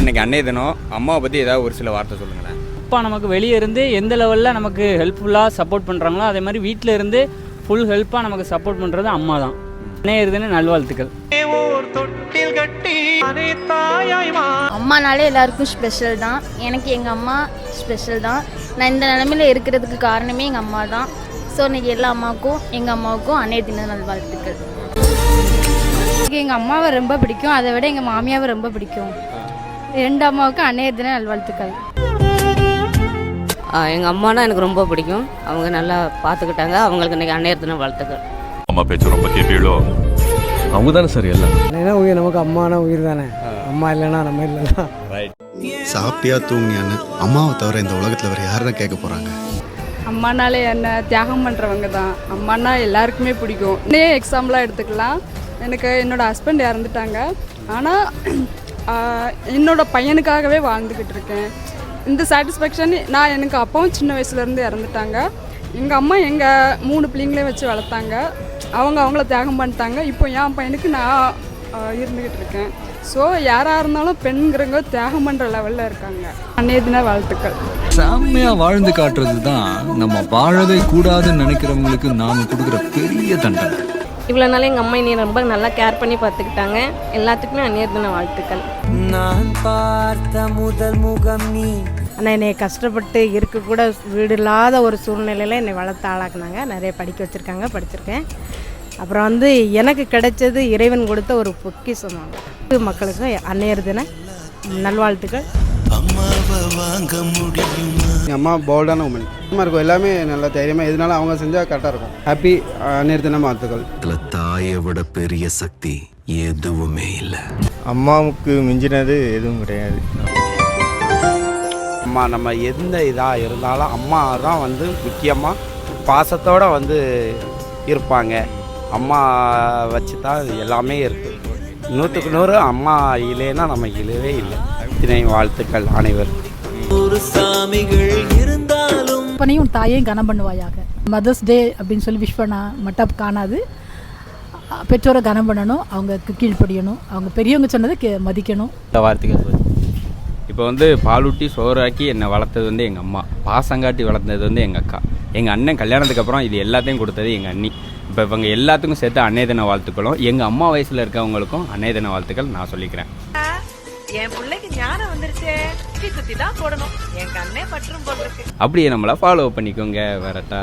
இன்னைக்கு அன்னைய தினம் அம்மாவை பற்றி ஏதாவது ஒரு சில வார்த்தை சொல்லுங்களேன். அப்பா நமக்கு வெளியே இருந்து எந்த லெவலில் நமக்கு ஹெல்ப்ஃபுல்லாக சப்போர்ட் பண்ணுறாங்களோ அதே மாதிரி வீட்டில் இருந்து ஃபுல் ஹெல்ப்பாக நமக்கு சப்போர்ட் பண்ணுறது அம்மா தான். நேருதுன்னு நல்வாழ்த்துக்கள். அம்மானாலே எல்லாருக்கும் ஸ்பெஷல் தான். எனக்கு எங்கள் அம்மா ஸ்பெஷல் தான். நான் இந்த நிலமையில இருக்கிறதுக்கு காரணமே எங்கள் அம்மா தான். ஸோ இன்னைக்கு எல்லா அம்மாவுக்கும் எங்கள் அம்மாவுக்கும் அன்னைய தின நல்வாழ்த்துக்கள். எனக்கு எங்கள் அம்மாவை ரொம்ப பிடிக்கும். அதை விட எங்கள் மாமியாவை ரொம்ப பிடிக்கும். ரெண்டு அம்மாவுக்கும் அன்னையர் தின நல்வாழ்த்துக்கள். எங்கள் அம்மானா எனக்கு ரொம்ப பிடிக்கும். அவங்க நல்லா பார்த்துக்கிட்டாங்க அவங்களுக்கு இன்னைக்கு அன்னையர் தினம் வாழ்த்துக்கள். அம்மா பேச்சு ரொம்ப கேட்பீங்களோ அவங்க தானே சார் எல்லாம்? இல்லைன்னா உயிர் நமக்கு அம்மானா உயிர் தானே. அம்மா இல்லைன்னா நம்ம இல்லைன்னா. சாப்பிட்டியா தூங்குனியான்னு அம்மாவை தவிர இந்த உலகத்தில் வேறு யாரும் கேட்க போகிறாங்க அம்மானாலே என்ன தியாகம் பண்ணுறவங்க தான். அம்மானா எல்லாருக்குமே பிடிக்கும். இன்னே எக்ஸாம்பிளாக எடுத்துக்கலாம். எனக்கு என்னோட ஹஸ்பண்ட் இறந்துட்டாங்க. ஆனால் என்னோட பையனுக்காகவே வாழ்ந்துக்கிட்டு இருக்கேன். இந்த சாட்டிஸ்ஃபேக்ஷன் நான் எனக்கு அப்பாவும் சின்ன வயசுலேருந்து இறந்துட்டாங்க. எங்கள் அம்மா எங்கள் மூணு பிள்ளைங்களே வச்சு வளர்த்தாங்க. அவங்க அவங்கள தியாகம் பண்ணிட்டாங்க. இப்போ என் பையனுக்கு நான் இருந்துக்கிட்டு இருக்கேன். ஸோ யாராக இருந்தாலும் பெண்கிறவங்க தியாகம் பண்ணுற லெவலில் இருக்காங்க. அன்னைய தின வாழ்த்துக்கள். செம்மையாக வாழ்ந்து காட்டுறது தான் நம்ம வாழவே கூடாதுன்னு நினைக்கிறவங்களுக்கு நாம் கொடுக்குற பெரிய தண்டனை. இவ்வளோ நாள் எங்கள் அம்மா என்னை ரொம்ப நல்லா கேர் பண்ணி பார்த்துக்கிட்டாங்க. எல்லாத்துக்குமே அன்னையர் தின வாழ்த்துக்கள். நான் பார்த்த முதல் முகம் நீ. ஆனால் என்னை கஷ்டப்பட்டு இருக்க கூட வீடு இல்லாத ஒரு சூழ்நிலையில் என்னை வளர்த்து ஆளாக்குனாங்க. நிறைய படிக்க வச்சுருக்காங்க படிச்சிருக்கேன். அப்புறம் வந்து எனக்கு கிடைச்சது இறைவன் கொடுத்த ஒரு பொக்கிஷம் தான். மக்களுக்கு அன்னையர் தின நல்வாழ்த்துக்கள். எங்கள் அம்மா போல்டான உமன் அம்மா இருக்கும் எல்லாமே நல்லா தைரியமாக எதுனாலும் அவங்க செஞ்சால் கரெக்டாக இருக்கும். ஹாப்பி நிறுத்தின வாழ்த்துக்கள். இதில் தாயை விட பெரிய சக்தி எதுவுமே இல்லை. அம்மாவுக்கு மிஞ்சினது எதுவும் கிடையாது. அம்மா நம்ம எந்த இதாக இருந்தாலும் அம்மா தான் வந்து முக்கியமாக பாசத்தோடு வந்து இருப்பாங்க. அம்மா வச்சு தான் எல்லாமே இருக்குது நூற்றுக்கு நூறு அம்மா இல்லைன்னா நம்ம இல்லவே இல்லை. இத்தனை வாழ்த்துக்கள் அனைவருக்கும். அப்பனையும் உன் தாயையும் கனம் பண்ணுவாயாக. மதர்ஸ் டே அப்படின்னு சொல்லி விஷ் பண்ண மட்டும் காணாது. பெற்றோரை கனம் பண்ணணும் அவங்க கீழ்ப்படியணும். அவங்க பெரியவங்க சொன்னதை கே- மதிக்கணும். இந்த வார்த்தைகள் இப்போ வந்து பாலூட்டி சோறாக்கி என்னை வளர்த்தது வந்து எங்கள் அம்மா. பாசங்காட்டி வளர்த்தது வந்து எங்கள் அக்கா. எங்கள் அண்ணன் கல்யாணத்துக்கு அப்புறம் இது எல்லாத்தையும் கொடுத்தது எங்கள் அண்ணி. இப்போ இவங்க எல்லாத்துக்கும் சேர்த்து அன்னைய தின வாழ்த்துக்களும் எங்கள் அம்மா வயசில் இருக்கவங்களுக்கும் அன்னைய தின வாழ்த்துக்கள் நான் சொல்லிக்கிறேன். என் பிள்ளைக்கு ஞானம் வந்துருச்சே. சுத்தி சுத்தி தான் போடணும். என் கண்ணே பற்றும் போல் அப்படியே நம்மள ஃபாலோ பண்ணிக்கோங்க வரட்டா.